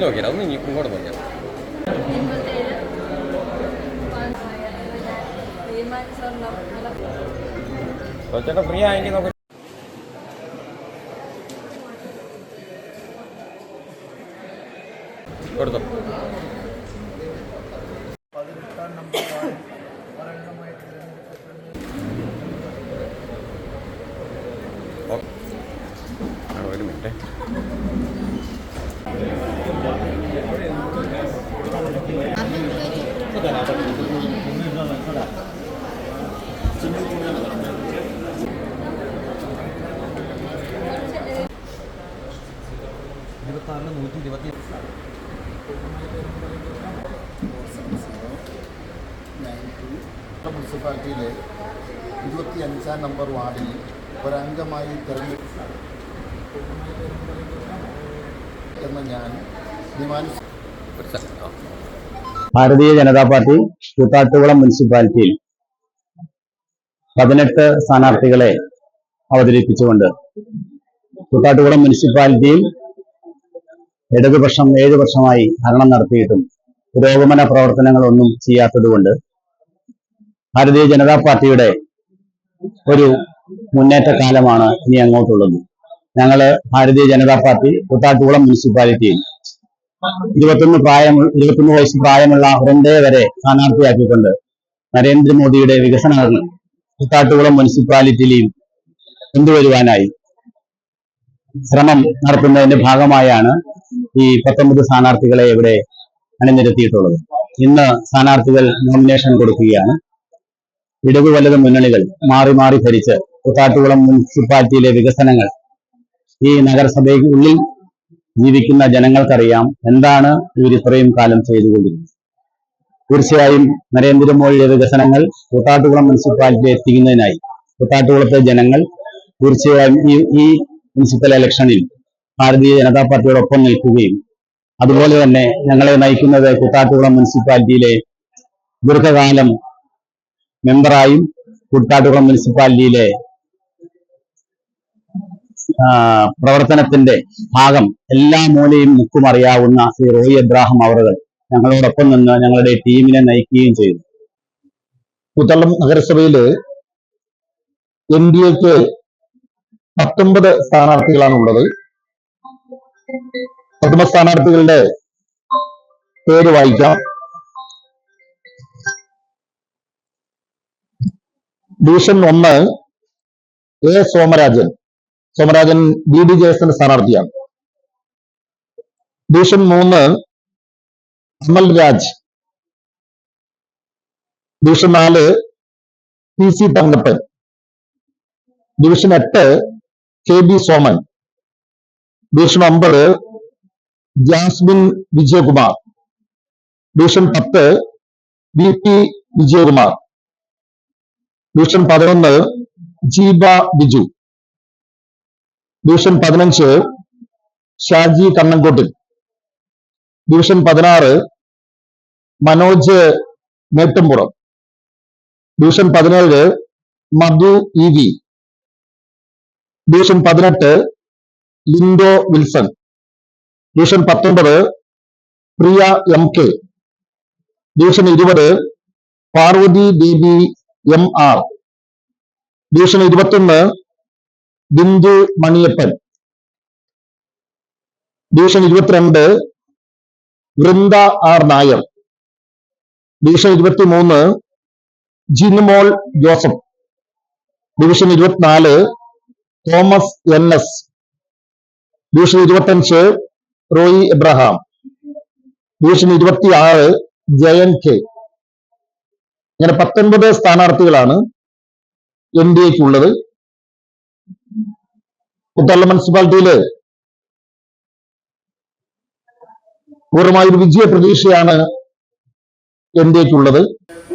നോക്കിയാ ഒന്ന് ഇനി ഇങ്ങോട്ട് നോക്കിയാ ചേട്ടാ ഫ്രീ ആയെങ്കിൽ നമുക്ക് കൊടുത്തോ പതിനെട്ടാം നമ്പർ വാർഡിൽ ഒരെണ്ണമായി തിരഞ്ഞെടുക്കപ്പെടുന്ന ഓ. ആ, ഒരു മിനിറ്റ് മുനിസിപ്പാലിറ്റിയിലെ ഇരുപത്തി അഞ്ചാം നമ്പർ വാർഡിൽ ഒരംഗമായി തിരഞ്ഞെടുപ്പ് എന്ന ഞാൻ ആ ഭാരതീയ ജനതാ പാർട്ടി കൂത്താട്ടുകുളം മുനിസിപ്പാലിറ്റിയിൽ പതിനെട്ട് സ്ഥാനാർത്ഥികളെ അവതരിപ്പിച്ചുകൊണ്ട് കൂത്താട്ടുകുളം മുനിസിപ്പാലിറ്റിയിൽ ഇടതുപക്ഷം ഏഴു വർഷമായി ഭരണം നടത്തിയിട്ടും പുരോഗമന പ്രവർത്തനങ്ങളൊന്നും ചെയ്യാത്തതുകൊണ്ട് ഭാരതീയ ജനതാ പാർട്ടിയുടെ ഒരു മുന്നേറ്റ കാലമാണ് ഇനി അങ്ങോട്ടുള്ളത്. ഞങ്ങൾ ഭാരതീയ ജനതാ പാർട്ടി കൂത്താട്ടുകുളം മുനിസിപ്പാലിറ്റിയിൽ ഇരുപത്തൊന്ന് പ്രായം ഇരുപത്തൊന്ന് വയസ്സ് പ്രായമുള്ള ഒരണ്ടേ വരെ സ്ഥാനാർത്ഥിയാക്കിക്കൊണ്ട് നരേന്ദ്രമോദിയുടെ വികസനങ്ങൾ കുത്താട്ടുകുളം മുനിസിപ്പാലിറ്റിയിലും കൊണ്ടുവരുവാനായി ശ്രമം നടത്തുന്നതിന്റെ ഭാഗമായാണ് ഈ പത്തൊമ്പത് സ്ഥാനാർത്ഥികളെ ഇവിടെ അണിനിരത്തിയിട്ടുള്ളത്. ഇന്ന് സ്ഥാനാർത്ഥികൾ നോമിനേഷൻ കൊടുക്കുകയാണ്. ഇടതു വലത് മുന്നണികൾ മാറി മാറി ഭരിച്ച് കുത്താട്ടുകുളം മുനിസിപ്പാലിറ്റിയിലെ വികസനങ്ങൾ ഈ നഗരസഭയ്ക്കുള്ളിൽ ജീവിക്കുന്ന ജനങ്ങൾക്കറിയാം എന്താണ് ഇവർ ഇത്രയും കാലം ചെയ്തുകൊണ്ടിരുന്നത്. തീർച്ചയായും നരേന്ദ്രമോദിയുടെ വികസനങ്ങൾ കൂട്ടാട്ടുകുളം മുനിസിപ്പാലിറ്റി എത്തിക്കുന്നതിനായി കൂട്ടാട്ടുകുളത്തെ ജനങ്ങൾ തീർച്ചയായും ഈ ഈ മുനിസിപ്പൽ ഇലക്ഷനിൽ ഭാരതീയ ജനതാ പാർട്ടിയോടൊപ്പം നിൽക്കുകയും അതുപോലെ തന്നെ ഞങ്ങളെ നയിക്കുന്നത് കൂട്ടാട്ടുകുളം മുനിസിപ്പാലിറ്റിയിലെ ദീർഘകാലം മെമ്പറായും കൂട്ടാട്ടുകുളം മുനിസിപ്പാലിറ്റിയിലെ പ്രവർത്തനത്തിന്റെ ഭാഗം എല്ലാ മൂലയും മുക്കും അറിയാവുന്ന ശ്രീ റോയി എബ്രാഹിം അവറുകൾ ഞങ്ങളോടൊപ്പം നിന്ന് ഞങ്ങളുടെ ടീമിനെ നയിക്കുകയും ചെയ്തു. കൂത്തളം നഗരസഭയിൽ എൻ ഡി എക്ക് പത്തൊമ്പത് സ്ഥാനാർത്ഥികളാണ് ഉള്ളത് പ്രഥമ സ്ഥാനാർത്ഥികളുടെ പേര് വായിക്കാം. ഡിവിഷൻ ഒന്ന് A Somarajan. Somarajan B D ജയസിന്റെ സ്ഥാനാർത്ഥിയാണ്. ഡിവിഷൻ മൂന്ന് അമൽ രാജ്. ഡിവിഷൻ നാല് പി സി തങ്കപ്പൻ. ഡിവിഷൻ എട്ട് കെ ബി സോമൻ. ഡിവിഷൻ ഒമ്പത് ജാസ്മിൻ വിജയകുമാർ. ഡിവിഷൻ പത്ത് വി പി വിജയകുമാർ. ഡിവിഷൻ പതിനൊന്ന് ജീബ ബിജു. ഡിവിഷൻ പതിനഞ്ച് ഷാജി കണ്ണൻകോട്ടിൽ ഡിവിഷൻ പതിനാറ് മനോജ് മേട്ടുംപുറം. ഡിവിഷൻ പതിനേഴ് മധു ഇ വി. ഡിവിഷൻ പതിനെട്ട് ലിൻഡോ വിൽസൺ. ഡിവിഷൻ പത്തൊമ്പത് പ്രിയ എം കെ. ഡിവിഷൻ ഇരുപത് Parvathy B M R. Division ഇരുപത്തൊന്ന് ബിന്ദു മണിയപ്പൻ. ഡിവിഷൻ ഇരുപത്തിരണ്ട് വൃന്ദ ആർ നായർ. ഡിവിഷൻ ഇരുപത്തിമൂന്ന് ജിനുമോൾ ജോസഫ്. ഡിവിഷൻ ഇരുപത്തിനാല് തോമസ് എൻ എസ്. ഡിവിഷൻ ഇരുപത്തഞ്ച് റോയി എബ്രഹാം. ഡിവിഷൻ ഇരുപത്തിയാറ് ജയൻ കെ. ഇങ്ങനെ പത്തൊൻപത് സ്ഥാനാർത്ഥികളാണ് എൻ ഡി എക്ക് ഉള്ളത് കുത്തള്ള മുനിസിപ്പാലിറ്റിയിൽ പൂർണമായൊരു വിജയ പ്രതീക്ഷയാണ് എൻ ഡി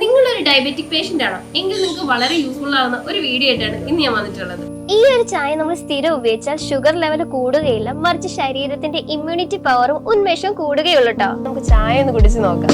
നിങ്ങളൊരു ഡയബറ്റിക് പേഷ്യന്റ് ആണോ? എങ്കിൽ നിങ്ങൾക്ക് വളരെ യൂസ്ഫുൾ ആവുന്ന ഒരു വീഡിയോ ആയിട്ടാണ് ഇന്ന് ഞാൻ വന്നിട്ടുള്ളത്. ഈ ഒരു ചായ നമ്മൾ സ്ഥിരം ഉപയോഗിച്ചാൽ ഷുഗർ ലെവൽ കൂടുകയില്ല മറിച്ച് ശരീരത്തിന്റെ ഇമ്മ്യൂണിറ്റി പവറും ഉന്മേഷവും കൂടുകയുള്ളൂ കേട്ടോ നമുക്ക് ചായ ഒന്ന് കുടിച്ച് നോക്കാം.